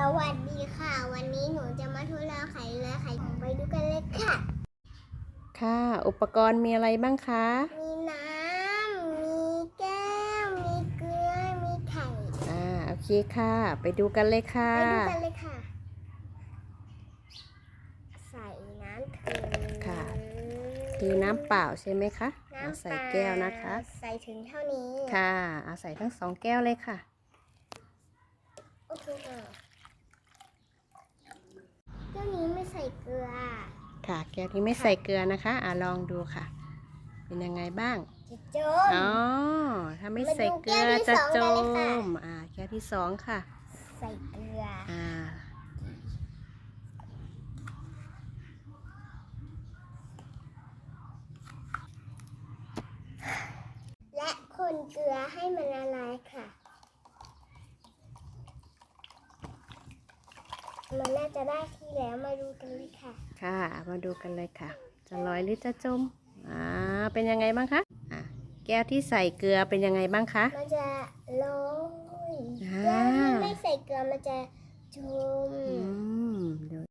สวัสดีค่ะ วันนี้หนูจะมาทดลองไขและไข่ของไปดูกันเลยค่ะ ค่ะ อุปกรณ์มีอะไรบ้างคะ มีน้ำ มีแก้ว มีเกลือ มีไข่ อ่า โอเคค่ะ ไปดูกันเลยค่ะ ไปดูกันเลยค่ะ ใส่น้ำเถืค่ะคือน้ำเปล่าใช่ไหมคะเอาน้ำใส่แก้วนะคะ ใส่ถึงเท่านี้ ค่ะ เอาใส่ทั้งสองแก้วเลยค่ะ โอเคค่ะแก้วนี้ไม่ ใส่เกลือ ค่ะ แก้วที่ไม่ใส่เกลือนะคะ อ่าลองดูค่ะ เป็นยังไงบ้าง จะจม อ๋อ ถ้าไม่ใส่เกลือมาดูแก้วที่จะสองจกันเลยค่ะ ม อ่า แก้วที่สองค่ะ ใส่เกลือ อ่า และคนเกลือให้มันละลายค่ะ มันน่าจะได้ที่แล้วมาดูกันเลยค่ะ ค่ะมาดูกันเลยค่ะ จะลอยหรือจะจมอ่าเป็นยังไงบ้างคะอ่าแก้วที่ใส่เกลือเป็นยังไงบ้างคะมันจะลอยอ่าแล้วที่ไม่ใส่เกลือมันจะจมอืมเดี๋ยว